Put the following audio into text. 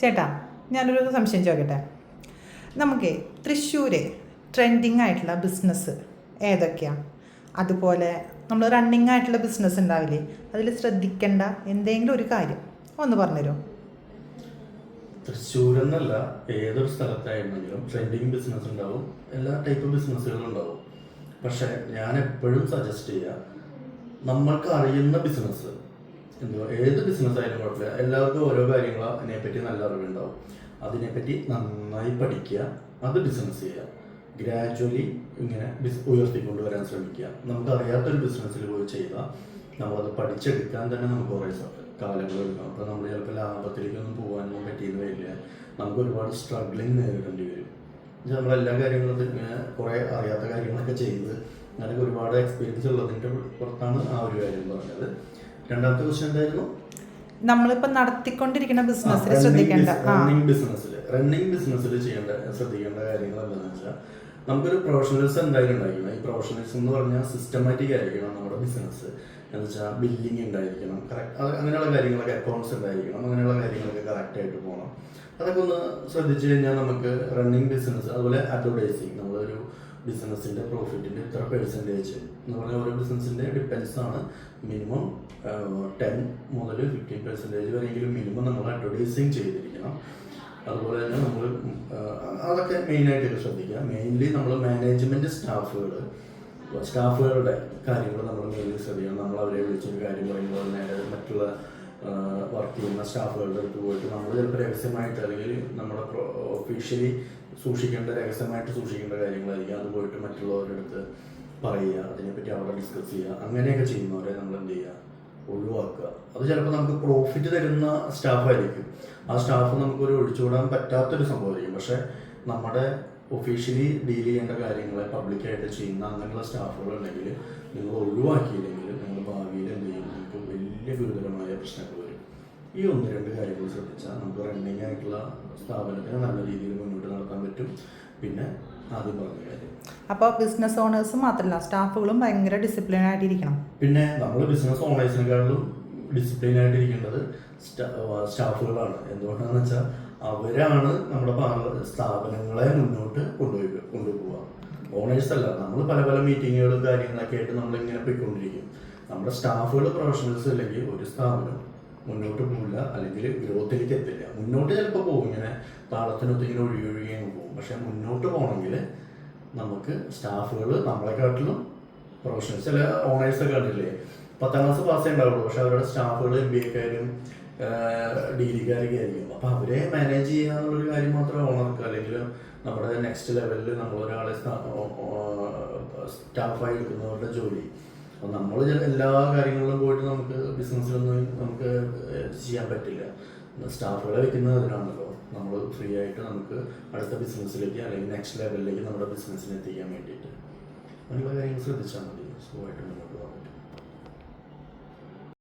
ചേട്ടാ ഞാനൊരു സംശയം ചോദിക്കട്ടെ നമുക്ക് തൃശ്ശൂർ ട്രെൻഡിങ് ആയിട്ടുള്ള ബിസിനസ് ഏതൊക്കെയാണ് അതുപോലെ നമ്മൾ റണ്ണിങ് ആയിട്ടുള്ള ബിസിനസ് ഉണ്ടാവില്ലേ? അതിൽ ശ്രദ്ധിക്കേണ്ട എന്തെങ്കിലും ഒരു കാര്യം ഒന്ന് പറഞ്ഞുതരുമോ തൃശ്ശൂർ എന്നല്ല ഏതൊരു സ്ഥലത്തായിരുന്നെങ്കിലും ട്രെൻഡിങ് ബിസിനസ് ഉണ്ടാവും. എല്ലാ ടൈപ്പ് ബിസിനസ്സുകളും ഉണ്ടാവും. പക്ഷേ ഞാൻ എപ്പോഴും സജസ്റ്റ് ചെയ്യുക നമ്മൾക്ക് അറിയുന്ന ബിസിനസ് എന്തുവാ ഏത് ബിസിനസ് ആയാലും കുഴപ്പമില്ല. എല്ലാവർക്കും ഓരോ കാര്യങ്ങൾ അതിനെപ്പറ്റി നല്ല അറിവുണ്ടാവും. അതിനെപ്പറ്റി നന്നായി പഠിക്കുക അത് ബിസിനസ് ചെയ്യുക. ഗ്രാജുവലി ഇങ്ങനെ ബിസ് ഉയർത്തിക്കൊണ്ടുവരാൻ ശ്രമിക്കുക. നമുക്ക് അറിയാത്തൊരു ബിസിനസ്സിൽ പോയി ചെയ്താൽ നമ്മളത് പഠിച്ചെടുക്കാൻ തന്നെ നമുക്ക് കുറേ കാലങ്ങൾ എടുക്കും അപ്പോൾ നമ്മൾ ചിലപ്പോൾ ലാഭത്തിലേക്കൊന്നും പോകാനൊന്നും പറ്റിയെന്ന് വരില്ല. നമുക്ക് ഒരുപാട് സ്ട്രഗ്ലിങ് നേരിടേണ്ടി വരും. നമ്മൾ നമ്മളെല്ലാ കാര്യങ്ങളും ഇങ്ങനെ കുറേ അറിയാത്ത കാര്യങ്ങളൊക്കെ ചെയ്ത് അതൊക്കെ ഒരുപാട് എക്സ്പീരിയൻസ് ഉള്ളതിന്റെ പുറത്താണ് ആ ഒരു കാര്യം പറഞ്ഞത്. രണ്ടാമത്തെ ക്വസ്റ്റ്യൻ എന്തായിരുന്നു? നമ്മളിപ്പോ നടത്തിക്കൊണ്ടിരിക്കുന്ന ബിസിനസ്സിൽ ശ്രദ്ധിക്കേണ്ട. റണ്ണിങ് ബിസിനസ്സിൽ റണ്ണിങ് ബിസിനസ്സിൽ ചെയ്യേണ്ട ശ്രദ്ധിക്കേണ്ട കാര്യങ്ങൾ എന്താണെന്ന് വെച്ചാൽ നമുക്കൊരു പ്രൊഫഷണൽസ് എന്തായാലും ഉണ്ടായിരിക്കണം. ഈ പ്രൊഫഷണൽസ് എന്ന് പറഞ്ഞാൽ സിസ്റ്റമാറ്റിക് ആയിരിക്കണം നമ്മുടെ ബിസിനസ് എന്ന് വെച്ചാൽ ബില്ലിംഗ് ഉണ്ടായിരിക്കണം കറക്റ്റ് അങ്ങനെയുള്ള കാര്യങ്ങളൊക്കെ അക്കൗണ്ട്സ് ഉണ്ടായിരിക്കണം അങ്ങനെയുള്ള കാര്യങ്ങളൊക്കെ കറക്റ്റ് ആയിട്ട് പോകണം അതൊക്കെ ഒന്ന് ശ്രദ്ധിച്ചു കഴിഞ്ഞാൽ നമുക്ക് റണ്ണിങ് ബിസിനസ് അതുപോലെ അഡ്വർടൈസിങ് നമ്മളൊരു ബിസിനസ്സിന്റെ പ്രോഫിറ്റിന്റെ ഇത്ര പെർസെന്റേജ് എന്ന് പറഞ്ഞാൽ ഓരോ ബിസിനസ്സിന്റെ ഡിപ്പെൻസ് ആണ് മിനിമം ടെൻ മുതൽ ഫിഫ്റ്റീൻ പെർസെന്റേജ് വരെയെങ്കിലും മിനിമം നമ്മൾ അഡ്വർടൈസിങ് ചെയ്തിരിക്കണം. അതുപോലെ തന്നെ നമ്മൾ അതൊക്കെ മെയിനായിട്ടൊക്കെ ശ്രദ്ധിക്കുക. മെയിൻലി നമ്മൾ മാനേജ്മെന്റ് സ്റ്റാഫുകൾ സ്റ്റാഫുകളുടെ കാര്യങ്ങൾ നമ്മൾ മെയിൻലി ശ്രദ്ധിക്കണം. നമ്മൾ അവരെ വിളിച്ചൊരു കാര്യം പറയുമ്പോൾ മറ്റുള്ള വർക്ക് ചെയ്യുന്ന സ്റ്റാഫുകളുടെ അടുത്ത് പോയിട്ട് നമ്മൾ ചിലപ്പോൾ രഹസ്യമായിട്ട് അല്ലെങ്കിൽ നമ്മുടെ ഒഫീഷ്യലി സൂക്ഷിക്കേണ്ട രഹസ്യമായിട്ട് സൂക്ഷിക്കേണ്ട കാര്യങ്ങളായിരിക്കും. അത് പോയിട്ട് മറ്റുള്ളവരുടെ അടുത്ത് പറയുക അതിനെപ്പറ്റി അവിടെ ഡിസ്കസ് ചെയ്യുക അങ്ങനെയൊക്കെ ചെയ്യുന്നവരെ നമ്മൾ എന്ത് ചെയ്യുക? ഒഴിവാക്കുക. അത് ചിലപ്പോൾ നമുക്ക് പ്രോഫിറ്റ് തരുന്ന സ്റ്റാഫായിരിക്കും. ആ സ്റ്റാഫ് നമുക്കൊരു ഒഴിച്ചുകൂടാൻ പറ്റാത്തൊരു സംഭവമായിരിക്കും. പക്ഷേ നമ്മുടെ ഒഫീഷ്യലി ഡീൽ ചെയ്യേണ്ട കാര്യങ്ങളെ പബ്ലിക്കായിട്ട് ചെയ്യുന്ന അങ്ങനെയുള്ള സ്റ്റാഫുകൾ ഉണ്ടെങ്കിൽ നിങ്ങൾ ഒഴിവാക്കിയില്ലെങ്കിൽ വലിയ ഗുരുതരമായ പ്രശ്നങ്ങൾ വരും. ഈ ഒന്ന് രണ്ട് കാര്യങ്ങൾ ശ്രദ്ധിച്ചാൽ നമുക്ക് റണ്ണിങ് ആയിട്ടുള്ള സ്ഥാപനത്തിന് നല്ല രീതിയിൽ മുന്നോട്ട് നടത്താൻ പറ്റും. പിന്നെ ആദ്യം പറഞ്ഞ കാര്യം. അപ്പോൾ ബിസിനസ് ഓണേഴ്സ് മാത്രമല്ല സ്റ്റാഫുകളും ഭയങ്കര ഡിസിപ്ലിൻ ആയിട്ടിരിക്കണം. പിന്നെ നമ്മൾ ബിസിനസ് ഓണേഴ്സിനെക്കാളും ഡിസിപ്ലിൻ ആയിട്ടിരിക്കേണ്ടത് സ്റ്റാ- സ്റ്റാഫുകളാണ്. എന്തുകൊണ്ടാണെന്ന് വെച്ചാൽ അവരാണ് നമ്മുടെ സ്ഥാപനങ്ങളെ മുന്നോട്ട് കൊണ്ടുപോയി കൊണ്ടുപോവുക. ഓണേഴ്സ് അല്ല നമ്മൾ പല പല മീറ്റിങ്ങുകളും കാര്യങ്ങളൊക്കെ ആയിട്ട് നമ്മളിങ്ങനെ പോയിക്കൊണ്ടിരിക്കും. നമ്മുടെ സ്റ്റാഫുകൾ പ്രൊഫഷണൽസ് അല്ലെങ്കിൽ ഒരു സ്ഥാപനം മുന്നോട്ട് പോകില്ല അല്ലെങ്കിൽ ഗ്രോത്തിലേക്ക് എത്തില്ല. മുന്നോട്ട് ചിലപ്പോൾ പോകും ഇങ്ങനെ താളത്തിനൊത്ത് ഇങ്ങനെ ഒഴുകി പോകും. പക്ഷെ മുന്നോട്ട് പോകണമെങ്കിൽ നമുക്ക് സ്റ്റാഫുകൾ നമ്മളെക്കാട്ടിലും പ്രൊഫഷണൽസ് ചില ഓണേഴ്സ് കണ്ടില്ലേ പത്താം ക്ലാസ് പാസ്സേ ഉണ്ടാവുള്ളൂ. പക്ഷെ അവരുടെ സ്റ്റാഫുകൾ എം ബി എക്കാരും ഡിഗ്രിക്കാരൊക്കെ ആയിരിക്കും. അപ്പോൾ അവരെ മാനേജ് ചെയ്യുക എന്നുള്ളൊരു കാര്യം മാത്രമേ ഓണർക്ക് അല്ലെങ്കിൽ നമ്മുടെ നെക്സ്റ്റ് ലെവലിൽ നമ്മളൊരാളെ സ്റ്റാഫായി എടുക്കുന്നവരുടെ ജോലി അപ്പോൾ നമ്മൾ എല്ലാ കാര്യങ്ങളിലും പോയിട്ട് നമുക്ക് ബിസിനസ്സിലൊന്നും നമുക്ക് ചെയ്യാൻ പറ്റില്ല. സ്റ്റാഫുകളെ വെക്കുന്നത് അതിനാണല്ലോ. നമ്മൾ ഫ്രീ ആയിട്ട് നമുക്ക് അടുത്ത ബിസിനസ്സിലേക്ക് അല്ലെങ്കിൽ നെക്സ്റ്റ് ലെവലിലേക്ക് നമ്മുടെ ബിസിനസ്സിനെ എത്തിക്കാൻ വേണ്ടിയിട്ട്. അങ്ങനെയുള്ള കാര്യങ്ങൾ ശ്രദ്ധിച്ചാൽ മതി. സ്ലോ ആയിട്ട് മുന്നോട്ട് പോകാൻ പറ്റും.